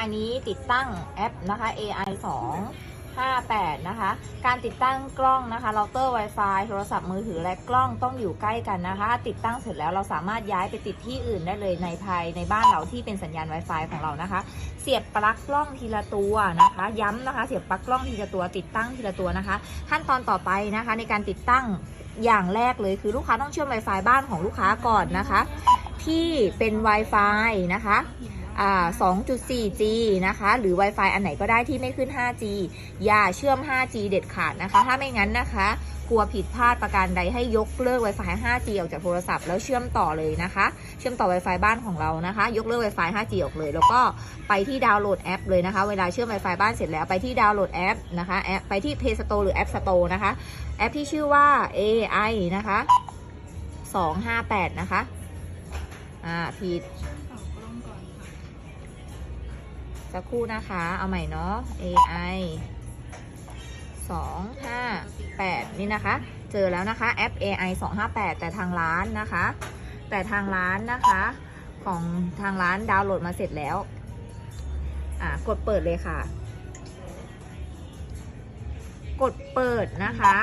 อันนี้ติดตั้งแอปนะคะ AI 2 58 นะคะ การติดตั้งกล้องนะคะเราเตอร์ Wi-Fi โทรศัพท์มือถือและกล้องต้องอยู่ใกล้กันนะคะ ติดตั้งเสร็จแล้วเราสามารถย้ายไปติดที่อื่นได้เลยในภายในบ้านเราที่เป็นสัญญาณ Wi-Fi ของเรานะคะ เสียบปลั๊กกล้องทีละตัวนะคะ ย้ำนะคะ เสียบปลั๊กกล้องทีละตัว ติดตั้งทีละตัวนะคะ ขั้นตอนต่อไปนะคะ ในการติดตั้งอย่างแรกเลยคือลูกค้าต้องเชื่อม Wi-Fi บ้านของลูกค้าก่อนนะคะ ที่เป็น Wi-Fi นะคะ 2.4G นะคะ หรือ Wi-Fi อันไหนก็ได้ที่ไม่ขึ้น 5G อย่าเชื่อม 5G เด็ดขาดนะคะ ถ้าไม่งั้นนะคะกลัวผิดพลาดประการใดให้ยกเลิก Wi-Fi 5G ออกจากโทรศัพท์แล้วเชื่อมต่อเลยนะคะ เชื่อมต่อ Wi-Fi บ้านของเรานะคะ ยกเลิก Wi-Fi 5G ออกเลย แล้วก็ไปที่ดาวน์โหลดแอปเลยนะคะ เวลาเชื่อม Wi-Fi บ้านเสร็จแล้วไปที่ดาวน์โหลดแอปนะคะแอปไปที่ Play Store หรือ App Store นะคะ แอปที่ชื่อว่า AI นะคะ258 นะคะ อ่าผิด สักครู่นะคะ เอาใหม่เนาะ AI 258 นี่นะคะ เจอแล้วนะคะแอป AI 258 แต่ทางร้านนะคะ แต่ทางร้านนะคะ ของทางร้านดาวน์โหลดมาเสร็จแล้ว อ่ากดเปิดเลยค่ะ กดเปิดนะคะ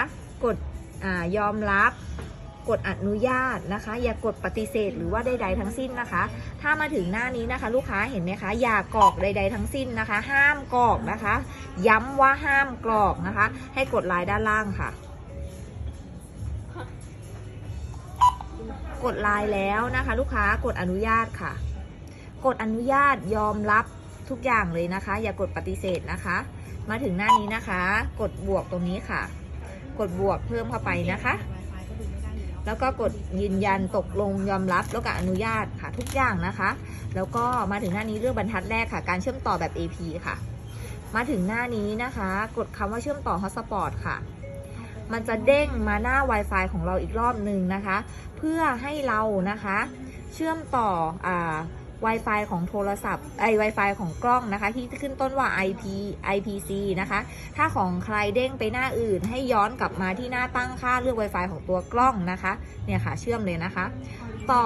กดอ่ายอมรับ กดอนุญาตนะคะ อย่ากดปฏิเสธหรือว่าใด ๆ ทั้งสิ้นนะคะ ถ้ามาถึงหน้านี้นะคะ ลูกค้าเห็นไหมคะ อย่ากรอกใด ๆ ทั้งสิ้นนะคะ ห้ามกรอกนะคะ ย้ำว่าห้ามกรอกนะคะ ให้กดลายด้านล่างค่ะ กดลายแล้วนะคะ ลูกค้ากดอนุญาตค่ะ กดอนุญาตยอมรับทุกอย่างเลยนะคะ อย่ากดปฏิเสธนะคะ มาถึงหน้านี้นะคะ กดบวกตรงนี้ค่ะ กดบวกเพิ่มเข้าไปนะคะ แล้วก็กดยืนยันตกลงยอมรับแล้วก็อนุญาตค่ะทุกอย่างนะคะ แล้วก็มาถึงหน้านี้เรื่องบรรทัดแรกค่ะ การเชื่อมต่อแบบ AP ค่ะ มาถึงหน้านี้นะคะ กดคำว่าเชื่อมต่อ Hotspot ค่ะมันจะเด้งมาหน้า Wi-Fi ของเราอีกรอบหนึ่งนะคะ เพื่อให้เรานะคะ เชื่อมต่ออ่า Wi-Fi ของโทรศัพท์ไอ Wi-Fi ของกล้องนะคะ ที่ขึ้นต้นว่า IP IPC นะคะ ถ้าของใครเด้งไปหน้าอื่น ให้ย้อนกลับมาที่หน้าตั้งค่าเลือก Wi-Fi ของตัวกล้องนะคะ เนี่ยค่ะเชื่อมเลยนะคะ ต่อ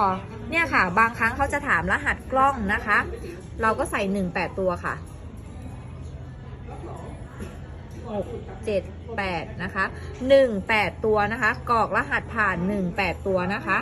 เนี่ยค่ะ บางครั้งเขาจะถามรหัสกล้องนะคะ เราก็ใส่ 18 ตัวค่ะ 6 7 8 นะคะ 18 ตัวนะคะกรอกรหัสผ่าน 18 ตัวนะคะ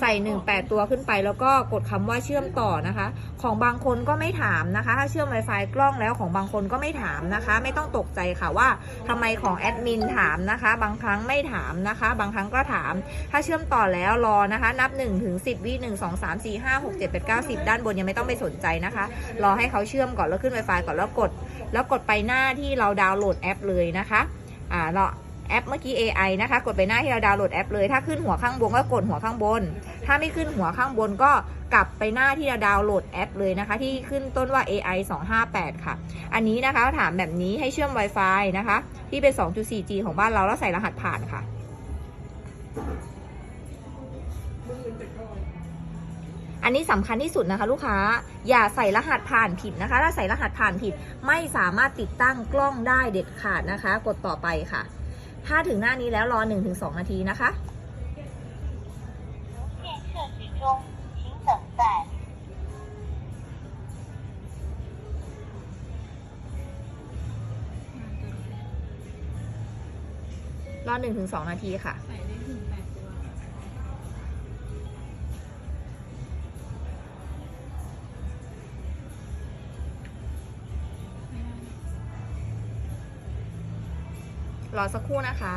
ใส่ 18 ตัวขึ้นไปแล้วก็กดคำว่าเชื่อมต่อนะคะ ของบางคนก็ไม่ถามนะคะ ถ้าเชื่อม Wi-Fi กล้องแล้วของบางคนก็ไม่ถามนะคะ ไม่ต้องตกใจค่ะว่าทำไมของแอดมินถามนะคะ บางครั้งไม่ถามนะคะ บางครั้งก็ถาม ถ้าเชื่อมต่อแล้วรอนะคะ นับ1ถึง10วิ1 2 3 4 5 6 7 8 9 10 ด้านบนยังไม่ต้องไปสนใจนะคะ รอให้เขาเชื่อมก่อนแล้วขึ้น Wi-Fi ก่อนแล้วกดแล้วกดไปหน้าที่เราดาวน์โหลดแอปเลยนะคะอ่าเราแอปเมื่อกี้ AI นะคะ กดไปหน้าที่เราดาวน์โหลดแอปเลย ถ้าขึ้นหัวข้างบนก็กดหัวข้างบน ถ้าไม่ขึ้นหัวข้างบนก็กลับไปหน้าที่เราดาวน์โหลดแอปเลยนะคะ ที่ขึ้นต้นว่า AI 258 ค่ะ อันนี้นะคะถามแบบนี้ให้เชื่อม Wi-Fi นะคะ ที่เป็น 2.4G ของบ้านเราแล้วใส่รหัสผ่านค่ะ อันนี้สำคัญที่สุดนะคะ ลูกค้าอย่าใส่รหัสผ่านผิดนะคะ ถ้าใส่รหัสผ่านผิดไม่สามารถติดตั้งกล้องได้เด็ดขาดนะคะ กดต่อไปค่ะ ถ้าถึงหน้านี้แล้วรอหนึ่งถึงสองนาทีนะคะรอหนึ่งถึงสองนาทีค่ะ รอสักครู่นะคะ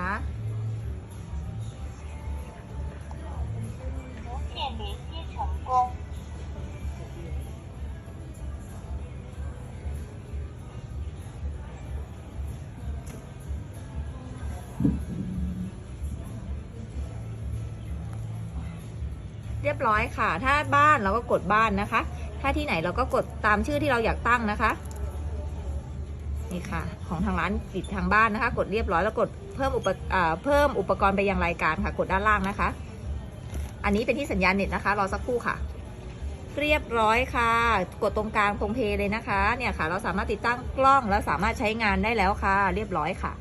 เรียบร้อยค่ะ ถ้าบ้านเราก็กดบ้านนะคะ ถ้าที่ไหนเราก็กดตามชื่อที่เราอยากตั้งนะคะ นี่ค่ะ ของทางร้านติดทางบ้านนะคะ กดเรียบร้อยแล้วกดเพิ่มอุปอ่าเพิ่มอุปกรณ์ไปยังรายการค่ะ กดด้านล่างนะคะ อันนี้เป็นที่สัญญาณเน็ตนะคะ รอสักครู่ค่ะ เรียบร้อยค่ะ กดตรงกลางตรงเพเลยนะคะ เนี่ยค่ะ เราสามารถติดตั้งกล้องแล้วสามารถใช้งานได้แล้วค่ะ เรียบร้อยค่ะ